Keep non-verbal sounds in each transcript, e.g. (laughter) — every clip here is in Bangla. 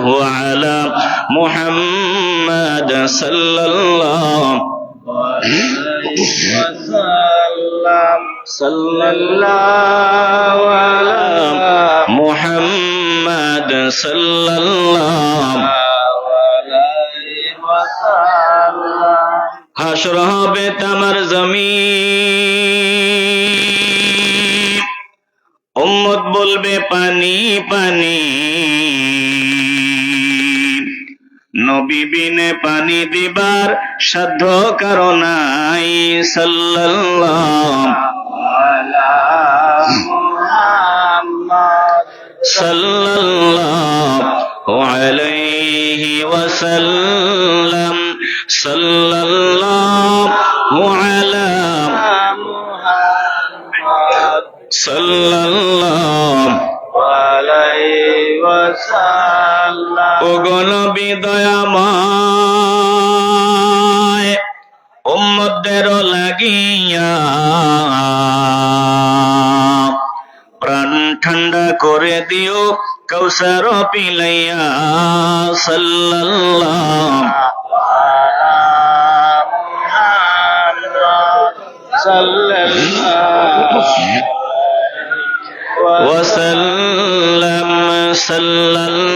الله على محمد صلى الله وسلم صلى الله على محمد صلى الله عليه وسلم হাসর হবে তামার জমিন উম্মত বলবে পানি পানি নবী বিনে পানি দিবার সাধ্য কারণাই সাল্লাল্লাহ। সাল্লাল্লাহু আলাইহি ওয়াসাল্লাম। ও গণবী দয়াময় উম্মদের লাগিয়া প্রাণ ঠান্ডা করে দিও কৌসার পিলাইয়া সাল্লাল্লাহ। সাল্লাল্লাহ। ওয়াসাল্লাম সাল্লাল্লাহ।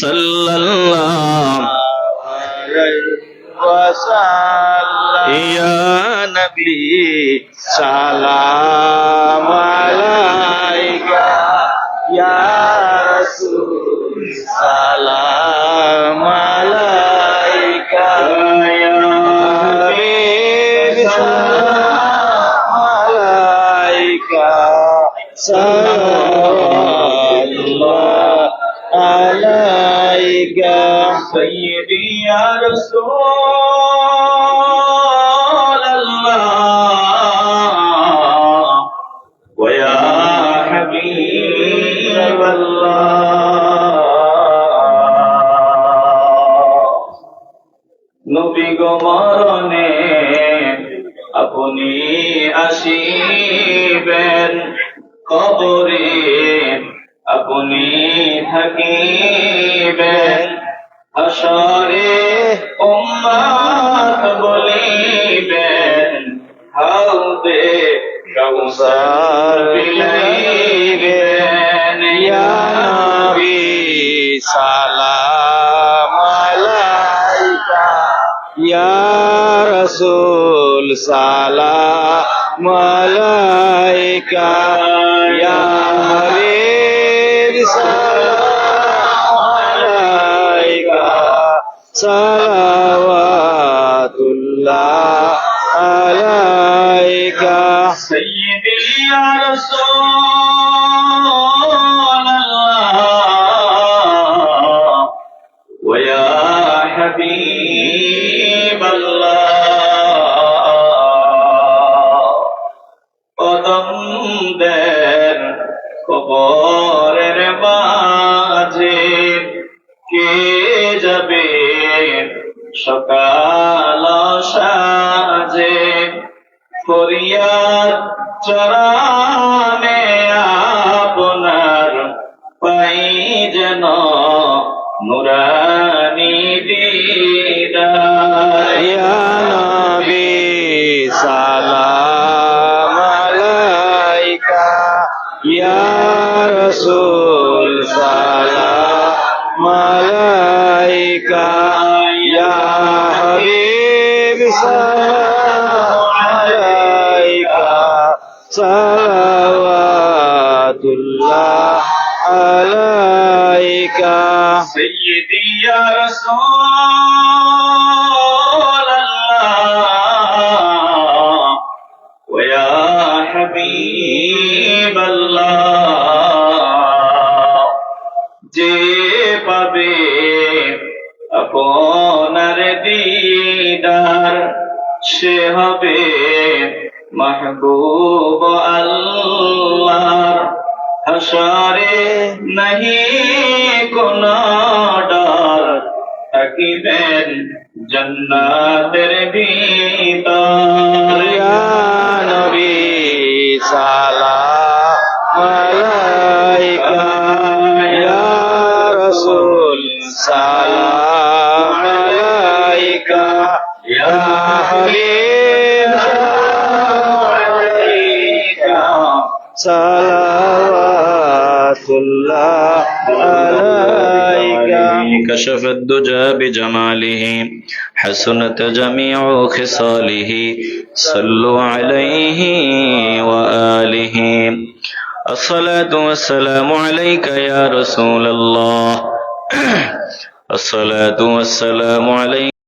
sallallahu Ya Nabi Salam alaika Ya Rasul Salam alaika Ya Habib Salam alaika Salam عليك سيدي يا رسول الله ويا حبيب الله নবী গো মরণে আপনি আসিবেন কবরে আপনি থাকিবেন হাসরে উম্মাত বলিবেন হাউদে কাউসার বিলাইবেন ইয়া নবী সালাম আলাইকা ইয়া রাসূল সালাম সালাওয়াতুল্লাহ আলাইকা সাইয়্যিদি ইয়া রাসূলাল্লাহ ওয়া ইয়া হাবিবাল্লাহ কদমদের কবরের মাঝে चराने आ salawatullah alaika sayyidi ya rasulallah wa ya habiballah যে পাবে আপনার দিদার সে হবে মাহবুব আল্লাহর হাসারে নাহি কোন ডর। থাকিবেন জন্নাতের ভিতর صلوات الله عليك كشف الدجى بجماله حسنت جميع خصاله صلوا عليه وآله. الصلاة والسلام عليك يا رسول الله. (clears throat) الصلاة والسلام عليك